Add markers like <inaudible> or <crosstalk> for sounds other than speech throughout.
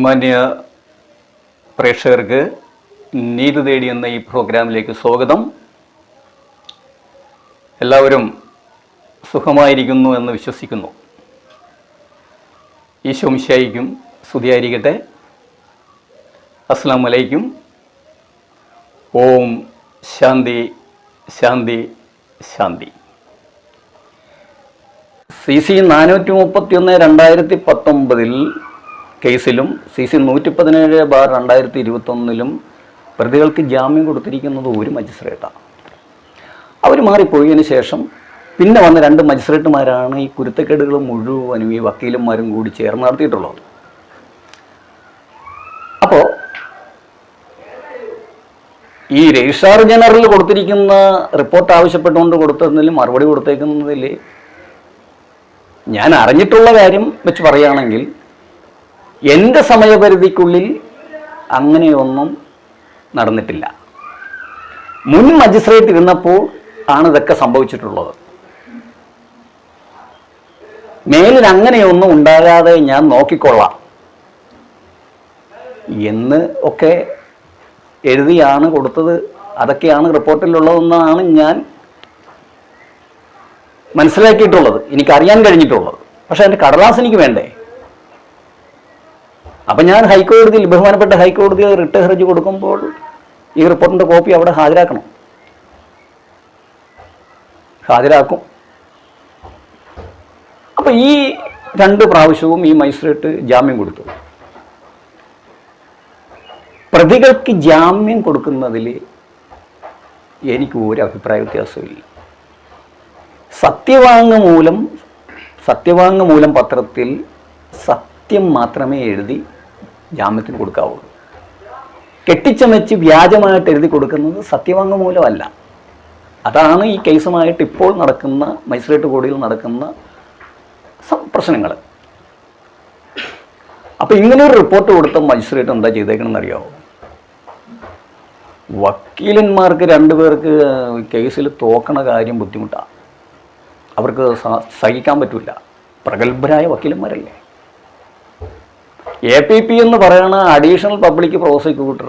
മാന്യ പ്രേക്ഷകർക്ക് നീതി തേടി എന്ന ഈ പ്രോഗ്രാമിലേക്ക് സ്വാഗതം. എല്ലാവരും സുഖമായിരിക്കുന്നു എന്ന് വിശ്വസിക്കുന്നു. ഈശോ മിശായിക്കും സ്തുതിയായിരിക്കട്ടെ. അസ്സാം വലൈക്കും ഓം ശാന്തി ശാന്തി ശാന്തി. സി സി നാനൂറ്റി മുപ്പത്തി ഒന്ന് രണ്ടായിരത്തി പത്തൊമ്പതിൽ കേസിലും സി സി നൂറ്റി പതിനേഴ് ബാർ രണ്ടായിരത്തി ഇരുപത്തൊന്നിലും പ്രതികൾക്ക് ജാമ്യം കൊടുത്തിരിക്കുന്നത് ഒരു മജിസ്ട്രേറ്റാണ് അവർ മാറിപ്പോയതിന് ശേഷം പിന്നെ വന്ന രണ്ട് മജിസ്ട്രേറ്റുമാരാണ് ഈ കുരുത്തക്കേടുകൾ മുഴുവനും ഈ വക്കീലന്മാരും കൂടി ചേർന്ന് നടത്തിയിട്ടുള്ളത്. അപ്പോൾ ഈ രജിസ്ട്രാർ ജനറൽ കൊടുത്തിരിക്കുന്ന റിപ്പോർട്ട് ആവശ്യപ്പെട്ടുകൊണ്ട് കൊടുത്തതിൽ മറുപടി കൊടുത്തേക്കുന്നതിൽ ഞാൻ അറിഞ്ഞിട്ടുള്ള കാര്യം വെച്ച് പറയുകയാണെങ്കിൽ എന്റെ സമയപരിധിക്കുള്ളിൽ അങ്ങനെയൊന്നും നടന്നിട്ടില്ല. മുൻ മജിസ്ട്രേറ്റ് ഇരുന്നപ്പോൾ ആണ് ഇതൊക്കെ സംഭവിച്ചിട്ടുള്ളത്. മേലിൽ അങ്ങനെയൊന്നും ഉണ്ടാകാതെ ഞാൻ നോക്കിക്കൊള്ളാം. എന്ന് ഒക്കെ എഴുതിയാണ് കൊടുത്തത്. അതൊക്കെയാണ് റിപ്പോർട്ടിലുള്ളതെന്നാണ് ഞാൻ മനസ്സിലാക്കിയിട്ടുള്ളത്. എനിക്കറിയാൻ കഴിഞ്ഞിട്ടുള്ളത്. പക്ഷേ എന്റെ കടലാസ് എനിക്ക് വേണ്ടേ? അപ്പം ഞാൻ ഹൈക്കോടതിയിൽ ബഹുമാനപ്പെട്ട ഹൈക്കോടതിയിൽ റിട്ട് ഹർജി കൊടുക്കുമ്പോൾ ഈ റിപ്പോർട്ടിന്റെ കോപ്പി അവിടെ ഹാജരാക്കണം. ഹാജരാക്കും. അപ്പം ഈ രണ്ട് പ്രാവശ്യവും ഈ മജിസ്ട്രേറ്റ് ജാമ്യം കൊടുത്തു. പ്രതികൾക്ക് ജാമ്യം കൊടുക്കുന്നതിൽ എനിക്ക് ഒരു അഭിപ്രായ വ്യത്യാസമില്ല സത്യവാങ്മൂലം സത്യവാങ്മൂലം പത്രത്തിൽ സത്യം മാത്രമേ എഴുതി ജാമ്യത്തിന് കൊടുക്കാവുള്ളൂ കെട്ടിച്ചമച്ച് വ്യാജമായിട്ട് എഴുതി കൊടുക്കുന്നത് സത്യവാങ്മൂലമല്ല അതാണ് ഈ കേസുമായിട്ട് ഇപ്പോൾ നടക്കുന്ന മജിസ്ട്രേറ്റ് കോടതിയിൽ നടക്കുന്ന പ്രശ്നങ്ങൾ അപ്പോൾ ഇങ്ങനെ ഒരു റിപ്പോർട്ട് കൊടുത്ത മജിസ്ട്രേറ്റ് എന്താ ചെയ്തേക്കണമെന്ന് അറിയാമോ വക്കീലന്മാർക്ക് രണ്ടുപേർക്ക് കേസിൽ തോക്കണ കാര്യം ബുദ്ധിമുട്ടാണ് അവർക്ക് സഹിക്കാൻ പറ്റില്ല പ്രഗത്ഭരായ വക്കീലന്മാരല്ലേ? എ പി പി എന്ന് പറയുന്ന അഡീഷണൽ പബ്ലിക് പ്രോസിക്യൂട്ടർ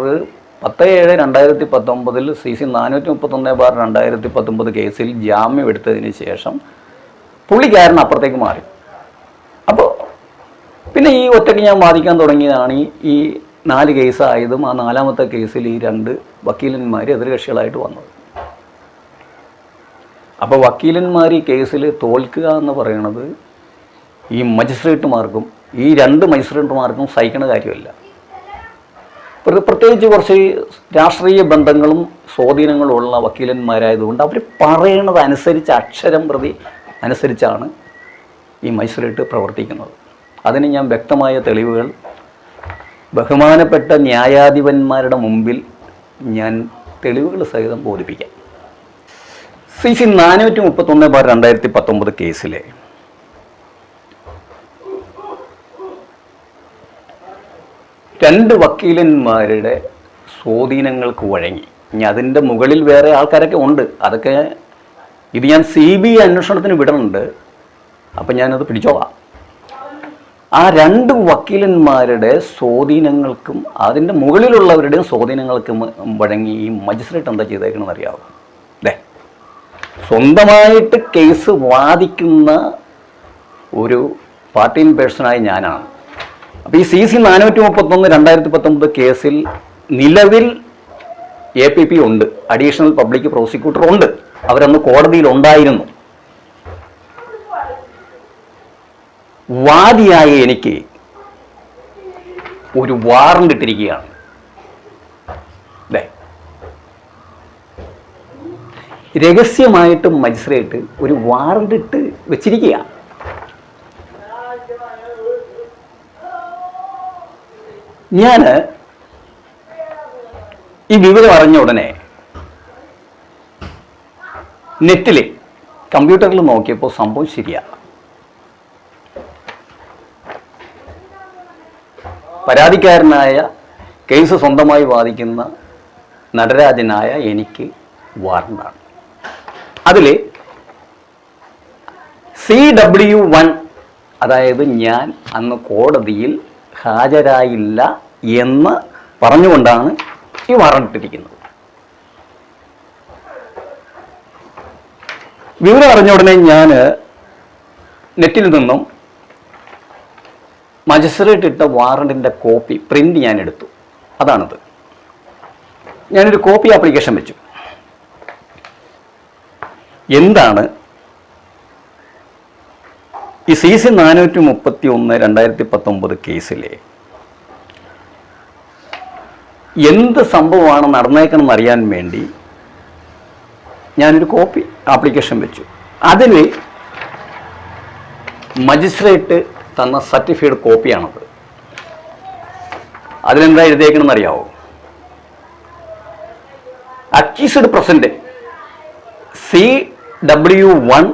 പത്ത് ഏഴ് രണ്ടായിരത്തി പത്തൊമ്പതിൽ സി സി നാനൂറ്റി മുപ്പത്തൊന്ന് ബാർ രണ്ടായിരത്തി പത്തൊമ്പത് കേസിൽ ജാമ്യം എടുത്തതിന് ശേഷം പുള്ളിക്കാരൻ അപ്പുറത്തേക്ക് മാറി. അപ്പോൾ പിന്നെ ഈ ഒറ്റയ്ക്ക് ഞാൻ വാദിക്കാൻ തുടങ്ങിയതാണ് ഈ നാല് കേസായതും ആ നാലാമത്തെ കേസിൽ ഈ രണ്ട് വക്കീലന്മാർ എതിർകക്ഷികളായിട്ട് വന്നത്. അപ്പോൾ വക്കീലന്മാർ ഈ കേസിൽ തോൽക്കുക എന്ന് പറയുന്നത് ഈ മജിസ്ട്രേറ്റുമാർക്കും ഈ രണ്ട് മജിസ്ട്രേറ്റുമാർക്കും സഹിക്കുന്ന കാര്യമല്ല. പ്ര- പ്രത്യേകിച്ച് കുറച്ച് രാഷ്ട്രീയ ബന്ധങ്ങളും സ്വാധീനങ്ങളും ഉള്ള വക്കീലന്മാരായതുകൊണ്ട് അവർ പറയണത് അനുസരിച്ച് അക്ഷരം പ്രതി അനുസരിച്ചാണ് ഈ മജിസ്ട്രേറ്റ് പ്രവർത്തിക്കുന്നത്. അതിന് ഞാൻ വ്യക്തമായ തെളിവുകൾ. ബഹുമാനപ്പെട്ട ന്യായാധിപന്മാരുടെ മുമ്പിൽ ഞാൻ തെളിവുകൾ സഹിതം ബോധിപ്പിക്കാം. സി സി നാനൂറ്റി മുപ്പത്തൊന്ന് ബാർ രണ്ടായിരത്തി പത്തൊമ്പത് കേസിലെ രണ്ട് വക്കീലന്മാരുടെ സ്വാധീനങ്ങൾക്ക് വഴങ്ങി. ഇനി അതിന്റെ മുകളിൽ വേറെ ആൾക്കാരൊക്കെ ഉണ്ട്. അതൊക്കെ ഇത് ഞാൻ സി ബി ഐ അന്വേഷണത്തിന് വിടുന്നുണ്ട് അപ്പം ഞാനത് പിടിച്ചോളാം. ആ രണ്ട് വക്കീലന്മാരുടെ സ്വാധീനങ്ങൾക്കും അതിന്റെ മുകളിലുള്ളവരുടെയും സ്വാധീനങ്ങൾക്കും വഴങ്ങി ഈ മജിസ്ട്രേറ്റ് എന്താ ചെയ്തേക്കണമെന്ന് അറിയാവോ? അല്ലേ സ്വന്തമായിട്ട് കേസ് വാദിക്കുന്ന ഒരു പാർട്ടി പേഴ്സണായി ഞാനാണ്. അപ്പോൾ ഈ സി സി നാനൂറ്റി മുപ്പത്തൊന്ന് രണ്ടായിരത്തി പത്തൊമ്പത് കേസിൽ നിലവിൽ എ പി പി ഉണ്ട്. അഡീഷണൽ പബ്ലിക് പ്രോസിക്യൂട്ടർ ഉണ്ട്. അവരന്ന് കോടതിയിൽ ഉണ്ടായിരുന്നു. വാദിയായ എനിക്ക് ഒരു വാറണ്ട് ഇട്ടിരിക്കുകയാണ്. രഹസ്യമായിട്ട് മജിസ്ട്രേറ്റ് ഒരു വാറണ്ട് ഇട്ട് വെച്ചിരിക്കുക ഞാൻ ഈ വിവരം അറിഞ്ഞ ഉടനെ നെറ്റിൽ കമ്പ്യൂട്ടറിൽ നോക്കിയപ്പോൾ സംഭവം ശരിയാ. പരാതിക്കാരനായ കേസ് സ്വന്തമായി വാദിക്കുന്ന നടരാജനായ എനിക്ക് വാറണ്ടാണ്. അതിൽ സി ഡബ്ല്യു വൺ അതായത് ഞാൻ അന്ന് കോടതിയിൽ ഹാജരായില്ല എന്ന് പറഞ്ഞുകൊണ്ടാണ് ഈ വാറണ്ടിട്ടിരിക്കുന്നത് വിവരം അറിഞ്ഞ ഉടനെ ഞാൻ നെറ്റിൽ നിന്നും മജിസ്ട്രേറ്റ് ഇട്ട വാറണ്ടിന്റെ കോപ്പി പ്രിന്റ് ഞാൻ എടുത്തു. അതാണത്. ഞാനൊരു കോപ്പി ആപ്ലിക്കേഷൻ വെച്ചു. എന്താണ് ഈ സി സി നാനൂറ്റി മുപ്പത്തി ഒന്ന് രണ്ടായിരത്തി പത്തൊമ്പത് കേസിലെ എന്ത് സംഭവമാണ് നടന്നേക്കണമെന്ന് അറിയാൻ വേണ്ടി ഞാനൊരു കോപ്പി ആപ്ലിക്കേഷൻ വെച്ചു. അതിൽ മജിസ്ട്രേറ്റ് തന്ന സർട്ടിഫൈഡ് കോപ്പിയാണത്. അതിലെന്താ എഴുതിയേക്കണമെന്ന് അറിയാവോ accused present C W one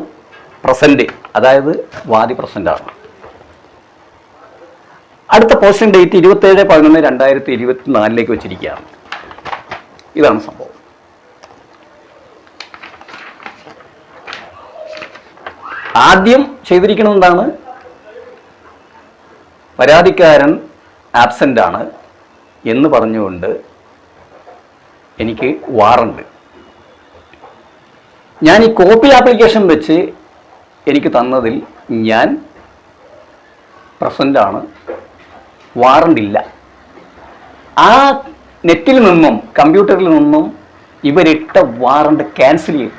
present അതായത് വാദി പ്രസന്റ് ആണ് അടുത്ത പോസ്റ്റിംഗ് ഡേറ്റ് ഇരുപത്തേഴ് പതിനൊന്ന് രണ്ടായിരത്തി ഇരുപത്തി നാലിലേക്ക് വെച്ചിരിക്കുകയാണ്. ഇതാണ് സംഭവം. ആദ്യം ചെയ്തിരിക്കുന്നത് എന്താണ് പരാതിക്കാരൻ ആബ്സെന്റ് ആണ് എന്ന് പറഞ്ഞുകൊണ്ട് എനിക്ക് വാറണ്ട് ഞാൻ ഈ കോപ്പി ആപ്ലിക്കേഷൻ വെച്ച് എനിക്ക് തന്നതിൽ ഞാൻ പ്രസന്റാണ് വാറണ്ടില്ല ആ നെറ്റിൽ നിന്നും കമ്പ്യൂട്ടറിൽ നിന്നും ഇവരിട്ട വാറണ്ട് ക്യാൻസൽ ചെയ്തു.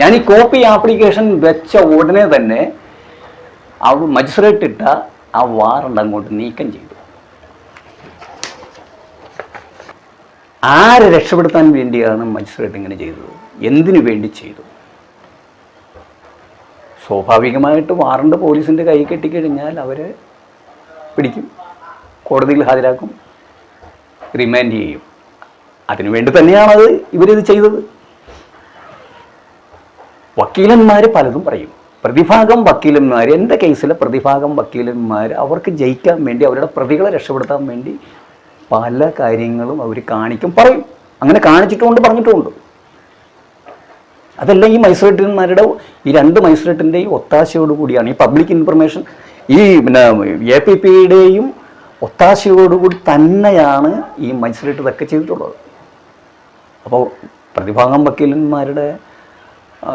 ഞാൻ ഈ കോപ്പി ആപ്ലിക്കേഷൻ വെച്ച ഉടനെ തന്നെ അവ മജിസ്ട്രേറ്റ് ഇട്ട ആ വാറണ്ട് അങ്ങോട്ട് നീക്കം ചെയ്തു. ആരെ രക്ഷപ്പെടുത്താൻ വേണ്ടിയാണ് മജിസ്ട്രേറ്റ് ഇങ്ങനെ ചെയ്തത്? എന്തിനു വേണ്ടി ചെയ്തു? സ്വാഭാവികമായിട്ട് വാറണ്ട് പോലീസിന്റെ കൈ കെട്ടിക്കഴിഞ്ഞാൽ അവരെ പിടിക്കും. കോടതിയിൽ ഹാജരാക്കും. റിമാൻഡ് ചെയ്യും. അതിനുവേണ്ടി തന്നെയാണത് ഇവരിത് ചെയ്തത്. വക്കീലന്മാർ പലതും പറയും. പ്രതിഭാഗം വക്കീലന്മാർ എന്റെ കേസിലെ പ്രതിഭാഗം വക്കീലന്മാർ അവർക്ക് ജയിക്കാൻ വേണ്ടി അവരുടെ പ്രതികളെ രക്ഷപ്പെടുത്താൻ വേണ്ടി പല കാര്യങ്ങളും അവർ കാണിക്കും പറയും. അങ്ങനെ കാണിച്ചിട്ടുമുണ്ട് പറഞ്ഞിട്ടുമുണ്ട്. അതെല്ലാം ഈ മജിസ്ട്രേറ്റുമാരുടെ ഈ രണ്ട് മജിസ്ട്രേറ്റിന്റെയും ഒത്താശയോട് കൂടിയാണ് ഈ പബ്ലിക് ഇൻഫർമേഷൻ ഈ പിന്നെ എ പി പിയുടെയും ഒത്താശയോടുകൂടി തന്നെയാണ് ഈ മജിസ്ട്രേറ്റ് ഇതൊക്കെ ചെയ്തിട്ടുള്ളത്. അപ്പോൾ പ്രതിഭാഗം വക്കീലന്മാരുടെ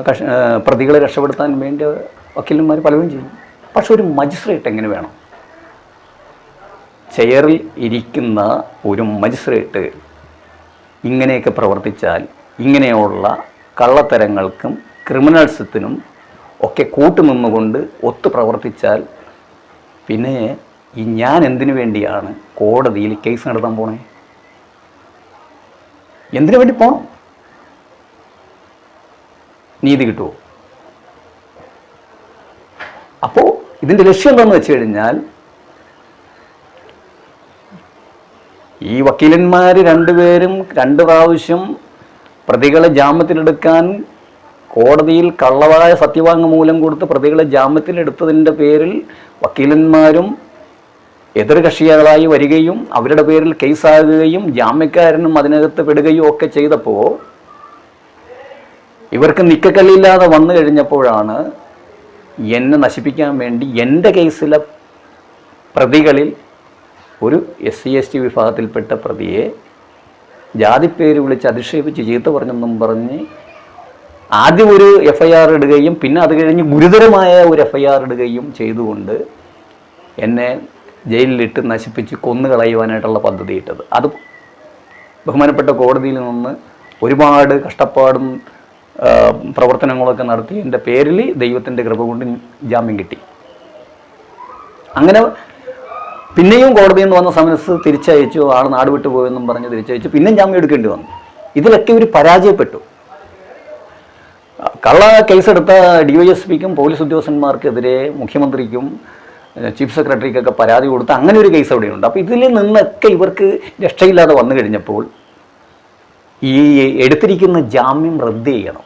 കഷ പ്രതികളെ രക്ഷപ്പെടുത്താൻ വേണ്ടി വക്കീലന്മാർ പലതും ചെയ്യും. പക്ഷെ ഒരു മജിസ്ട്രേറ്റ് എങ്ങനെ വേണം? ചെയറിൽ ഇരിക്കുന്ന ഒരു മജിസ്ട്രേറ്റ് ഇങ്ങനെയൊക്കെ പ്രവർത്തിച്ചാൽ ഇങ്ങനെയുള്ള കള്ളത്തരങ്ങൾക്കും ക്രിമിനൽസത്തിനും ഒക്കെ കൂട്ടുനിന്നുകൊണ്ട് ഒത്തു പ്രവർത്തിച്ചാൽ പിന്നെ ഈ ഞാൻ എന്തിനു വേണ്ടിയാണ് കോടതിയിൽ കേസ് നടത്താൻ പോണേ? എന്തിനു വേണ്ടി പോണം? നീതി കിട്ടുമോ അപ്പോൾ ഇതിന്റെ ലക്ഷ്യം എന്താണെന്ന് വെച്ച് കഴിഞ്ഞാൽ ഈ വക്കീലന്മാർ രണ്ടുപേരും രണ്ട് പ്രാവശ്യം പ്രതികളെ ജാമ്യത്തിലെടുക്കാൻ കോടതിയിൽ കള്ളവായ സത്യവാങ്മൂലം കൊടുത്ത് പ്രതികളെ ജാമ്യത്തിലെടുത്തതിന്റെ പേരിൽ വക്കീലന്മാരും എതിർകക്ഷികളായി വരികയും അവരുടെ പേരിൽ കേസാകുകയും ജാമ്യക്കാരനും അതിനകത്ത് പെടുകയും ഒക്കെ ചെയ്തപ്പോൾ ഇവർക്ക് നിക്കക്കല്ലില്ലാതെ വന്നു കഴിഞ്ഞപ്പോഴാണ് എന്നെ നശിപ്പിക്കാൻ വേണ്ടി എന്റെ കേസിലെ പ്രതികളിൽ ഒരു എസ് സി എസ് ടി വിഭാഗത്തിൽപ്പെട്ട പ്രതിയെ ജാതിപ്പേര് വിളിച്ച് അധിക്ഷേപിച്ച് ചീത്ത പറഞ്ഞെന്നും പറഞ്ഞ് ആദ്യം ഒരു എഫ് ഐ ആർ ഇടുകയും പിന്നെ അത് കഴിഞ്ഞ് ഗുരുതരമായ ഒരു എഫ് ഐ ആർ ഇടുകയും ചെയ്തുകൊണ്ട് എന്നെ ജയിലിലിട്ട് നശിപ്പിച്ച് കൊന്നു കളയുവാനായിട്ടുള്ള പദ്ധതി ഇട്ടത് അത് ബഹുമാനപ്പെട്ട കോടതിയിൽ നിന്ന് ഒരുപാട് കഷ്ടപ്പാടും പ്രവർത്തനങ്ങളൊക്കെ നടത്തി എന്റെ പേരിൽ ദൈവത്തിന്റെ കൃപ കൊണ്ട് ജാമ്യം കിട്ടി. അങ്ങനെ പിന്നെയും കോടതിയിൽ നിന്ന് വന്ന സമൻസ് തിരിച്ചയച്ചു ആൾ നാട് വിട്ടു പോയെന്നും പറഞ്ഞ് തിരിച്ചയച്ചു. പിന്നെയും ജാമ്യം എടുക്കേണ്ടി വന്നു. ഇതിലൊക്കെ ഇവർ പരാജയപ്പെട്ടു. കള്ള കേസെടുത്ത ഡി വൈ എസ് പിക്കും പോലീസ് ഉദ്യോഗസ്ഥന്മാർക്കെതിരെ മുഖ്യമന്ത്രിക്കും ചീഫ് സെക്രട്ടറിക്കൊക്കെ പരാതി കൊടുത്ത് അങ്ങനെ ഒരു കേസ് അവിടെയുണ്ട്. അപ്പോൾ ഇതിൽ നിന്നൊക്കെ ഇവർക്ക് രക്ഷയില്ലാതെ വന്നു കഴിഞ്ഞപ്പോൾ ഈ എടുത്തിരിക്കുന്ന ജാമ്യം റദ്ദ് ചെയ്യണം.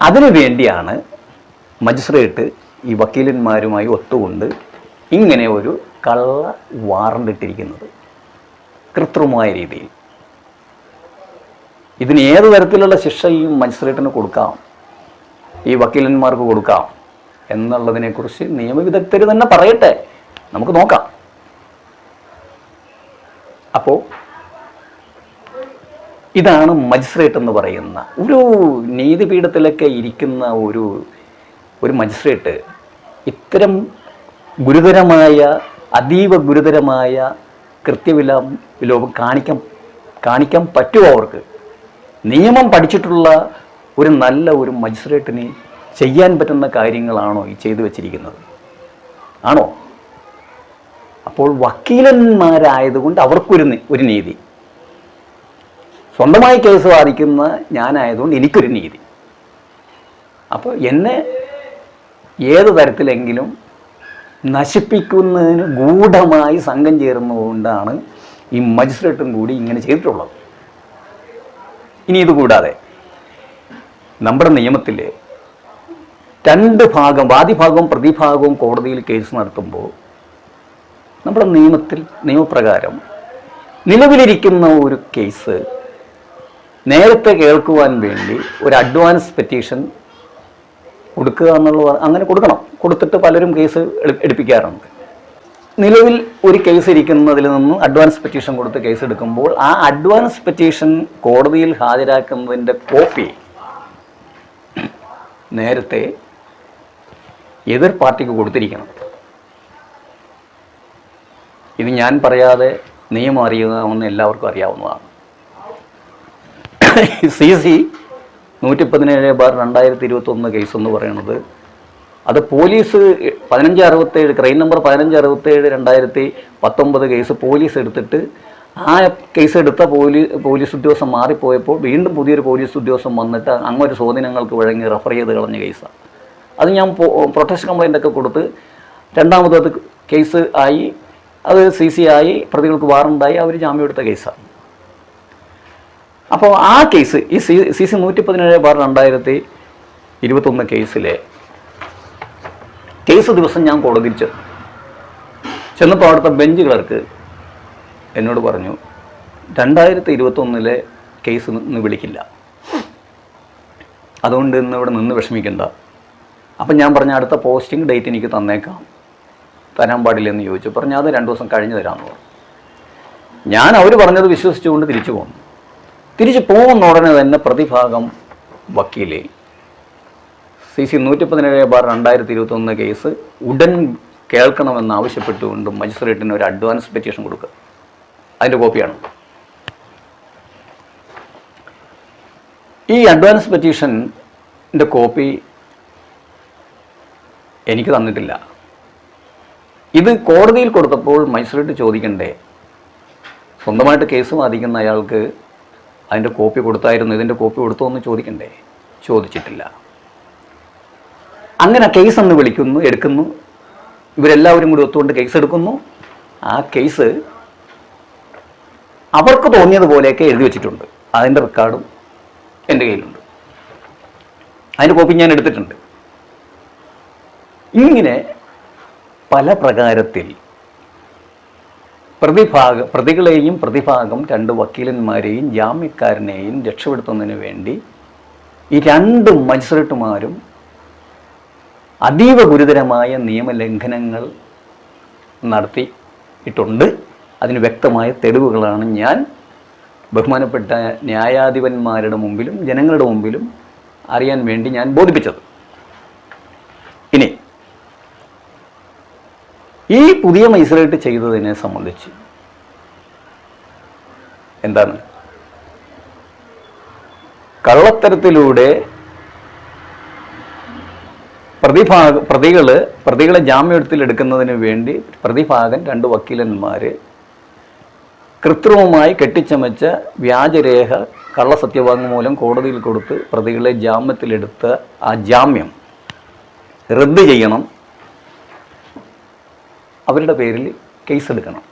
അതിനു വേണ്ടിയാണ് മജിസ്ട്രേറ്റ് ഈ വക്കീലന്മാരുമായി ഒത്തുകൊണ്ട് ഇങ്ങനെ ഒരു കള്ള വാറണ്ട് ഇട്ടിരിക്കുന്നത് കൃത്രിമമായ രീതിയിൽ. ഇതിന് ഏത് തരത്തിലുള്ള ശിക്ഷ ഈ മജിസ്ട്രേറ്റിന് കൊടുക്കാം? ഈ വക്കീലന്മാർക്ക് കൊടുക്കാം? എന്നുള്ളതിനെക്കുറിച്ച് നിയമവിദഗ്ധർ തന്നെ പറയട്ടെ. നമുക്ക് നോക്കാം. അപ്പോൾ ഇതാണ് മജിസ്ട്രേറ്റ് എന്ന് പറയുന്ന ഒരു നീതിപീഠത്തിലൊക്കെ ഇരിക്കുന്ന ഒരു ഒരു മജിസ്ട്രേറ്റ് ഇത്തരം ഗുരുതരമായ അതീവ ഗുരുതരമായ കൃത്യവിലാ വിലോപം കാണിക്കാൻ കാണിക്കാൻ പറ്റുമോ അവർക്ക്? നിയമം പഠിച്ചിട്ടുള്ള ഒരു നല്ല ഒരു മജിസ്ട്രേറ്റിന് ചെയ്യാൻ പറ്റുന്ന കാര്യങ്ങളാണോ ഈ ചെയ്തു വച്ചിരിക്കുന്നത്? ആണോ? അപ്പോൾ വക്കീലന്മാരായതുകൊണ്ട് അവർക്കൊരു ഒരു നീതി. സ്വന്തമായി കേസ് വാദിക്കുന്ന ഞാനായതുകൊണ്ട് എനിക്കൊരു നീതി. അപ്പോൾ എന്നെ ഏത് തരത്തിലെങ്കിലും നശിപ്പിക്കുന്നതിന് ഗൂഢമായി സംഘം ചേർന്നുകൊണ്ടാണ് ഈ മജിസ്ട്രേറ്റും കൂടി ഇങ്ങനെ ചെയ്തിട്ടുള്ളത്. ഇനി ഇത് കൂടാതെ നമ്മുടെ നിയമത്തിൽ രണ്ട് ഭാഗം വാദിഭാഗവും പ്രതിഭാഗവും കോടതിയിൽ കേസ് നടത്തുമ്പോൾ നമ്മുടെ നിയമത്തിൽ നിയമപ്രകാരം നിലവിലിരിക്കുന്ന ഒരു കേസ് നേരത്തെ കേൾക്കുവാൻ വേണ്ടി ഒരു അഡ്വാൻസ് പെറ്റീഷൻ കൊടുക്കുക എന്നുള്ള അങ്ങനെ കൊടുക്കണം. കൊടുത്തിട്ട് പലരും കേസ് എടു- എടുപ്പിക്കാറുണ്ട്. നിലവിൽ ഒരു കേസ് ഇരിക്കുന്നതിൽ നിന്ന് അഡ്വാൻസ് പെറ്റീഷൻ കൊടുത്ത് കേസ് എടുക്കുമ്പോൾ ആ അഡ്വാൻസ് പെറ്റീഷൻ കോടതിയിൽ ഹാജരാക്കുന്നതിന്റെ കോപ്പി നേരത്തെ എതിർ പാർട്ടിക്ക് കൊടുത്തിരിക്കണം. ഇത് ഞാൻ പറയാതെ നിയമം അറിയാവുന്ന എല്ലാവർക്കും അറിയാവുന്നതാണ്. <laughs> സി സി നൂറ്റി പതിനേഴ് ബാർ രണ്ടായിരത്തി ഇരുപത്തൊന്ന് കേസ് എന്ന് പറയുന്നത് അത് പോലീസ് പതിനഞ്ച് അറുപത്തേഴ് ക്രൈം നമ്പർ പതിനഞ്ച് അറുപത്തേഴ് രണ്ടായിരത്തി പത്തൊമ്പത് കേസ് പോലീസ് എടുത്തിട്ട് ആ കേസ് എടുത്ത പോലീ പോലീസ് ഉദ്യോഗസ്ഥൻ മാറിപ്പോയപ്പോൾ വീണ്ടും പുതിയൊരു പോലീസ് ഉദ്യോഗസ്ഥൻ വന്നിട്ട് അങ്ങൊരു സ്വാധീനങ്ങൾക്ക് വഴങ്ങി റെഫർ ചെയ്ത് കളഞ്ഞ കേസാണ് അത് ഞാൻ പ്രൊട്ടക്ഷൻ കംപ്ലൈന്റ് ഒക്കെ കൊടുത്ത് രണ്ടാമത് അത് കേസ് ആയി അത് സി സി ആയി പ്രതികൾക്ക് വാറണ്ടായി അവർ ജാമ്യം എടുത്ത കേസാണ് അപ്പോൾ ആ കേസ് ഈ സി സി സി നൂറ്റി പതിനേഴ് ബാർ രണ്ടായിരത്തി ഇരുപത്തൊന്ന് കേസിലെ കേസ് ദിവസം ഞാൻ കോടതിയിൽ ചെന്നു. ചെന്നപ്പോൾ അവിടുത്തെ ബെഞ്ച് ക്ലർക്ക് എന്നോട് പറഞ്ഞു രണ്ടായിരത്തി ഇരുപത്തൊന്നിലെ കേസ് ഇന്ന് വിളിക്കില്ല. അതുകൊണ്ട് ഇന്ന് ഇവിടെ നിന്ന് വിഷമിക്കണ്ട. അപ്പം ഞാൻ പറഞ്ഞ അടുത്ത പോസ്റ്റിംഗ് ഡേറ്റ് എനിക്ക് തന്നേക്കാം. തരാൻ പാടില്ലെന്ന് ചോദിച്ചു. പറഞ്ഞു അത് രണ്ട് ദിവസം കഴിഞ്ഞ് തരാമെന്ന് പറഞ്ഞു. ഞാൻ അവർ പറഞ്ഞത് വിശ്വസിച്ചുകൊണ്ട് തിരിച്ചു പോന്നു. തിരിച്ചു പോകുന്ന ഉടനെ തന്നെ പ്രതിഭാഗം വക്കീലെ. സി സി നൂറ്റി പതിനേഴ് ബാർ രണ്ടായിരത്തി ഇരുപത്തൊന്ന് കേസ് ഉടൻ കേൾക്കണമെന്ന് ആവശ്യപ്പെട്ടുകൊണ്ട് മജിസ്ട്രേറ്റിന് ഒരു അഡ്വാൻസ് പെറ്റീഷൻ കൊടുക്കുക. അതിന്റെ കോപ്പിയാണ്. ഈ അഡ്വാൻസ് പെറ്റീഷന്റെ കോപ്പി എനിക്ക് തന്നിട്ടില്ല. ഇത് കോടതിയിൽ കൊടുത്തപ്പോൾ മജിസ്ട്രേറ്റ് ചോദിക്കണ്ടേ? സ്വന്തമായിട്ട് കേസ് വാദിക്കുന്ന അയാൾക്ക് അതിന്റെ കോപ്പി കൊടുത്തായിരുന്നു ഇതിന്റെ കോപ്പി കൊടുത്തോ എന്ന് ചോദിക്കണ്ടേ? ചോദിച്ചിട്ടില്ല. അങ്ങനെ കേസ് എന്ന് വിളിക്കുന്നു എടുക്കുന്നു. ഇവരെല്ലാവരും കൂടി ഒത്തുകൊണ്ട് കേസ് എടുക്കുന്നു. ആ കേസ് അവർക്ക് തോന്നിയതുപോലെയൊക്കെ എഴുതി വെച്ചിട്ടുണ്ട്. അതിന്റെ റെക്കോർഡും എന്റെ കയ്യിലുണ്ട്. അതിന്റെ കോപ്പി ഞാൻ എടുത്തിട്ടുണ്ട്. ഇങ്ങനെ പല പ്രകാരത്തിൽ പ്രതിഭാഗ പ്രതികളെയും പ്രതിഭാഗം രണ്ട് വക്കീലന്മാരെയും ജാമ്യക്കാരനെയും രക്ഷപ്പെടുത്തുന്നതിന് വേണ്ടി ഈ രണ്ട് മജിസ്ട്രേറ്റുമാരും അതീവ ഗുരുതരമായ നിയമലംഘനങ്ങൾ നടത്തിയിട്ടുണ്ട്. അതിന് വ്യക്തമായ തെളിവുകളാണ് ഞാൻ ബഹുമാനപ്പെട്ട ന്യായാധിപന്മാരുടെ മുമ്പിലും ജനങ്ങളുടെ മുമ്പിലും അറിയാൻ വേണ്ടി ഞാൻ ബോധിപ്പിച്ചത്. ഇനി ഈ പുതിയ മൈസറായിട്ട് ചെയ്തതിനെ സംബന്ധിച്ച് എന്താണ്? കള്ളത്തരത്തിലൂടെ പ്രതിഭാഗ പ്രതികൾ പ്രതികളെ ജാമ്യത്തിൽ എടുക്കുന്നതിന് വേണ്ടി പ്രതിഭാഗൻ രണ്ട് വക്കീലന്മാർ കൃത്രിമമായി കെട്ടിച്ചമച്ച വ്യാജരേഖ കള്ളസത്യവാങ്മൂലം കോടതിയിൽ കൊടുത്ത് പ്രതികളെ ജാമ്യത്തിലെടുത്ത ആ ജാമ്യം റദ്ദ് ചെയ്യണം. അവരുടെ പേരിൽ കേസ് എടുക്കണം.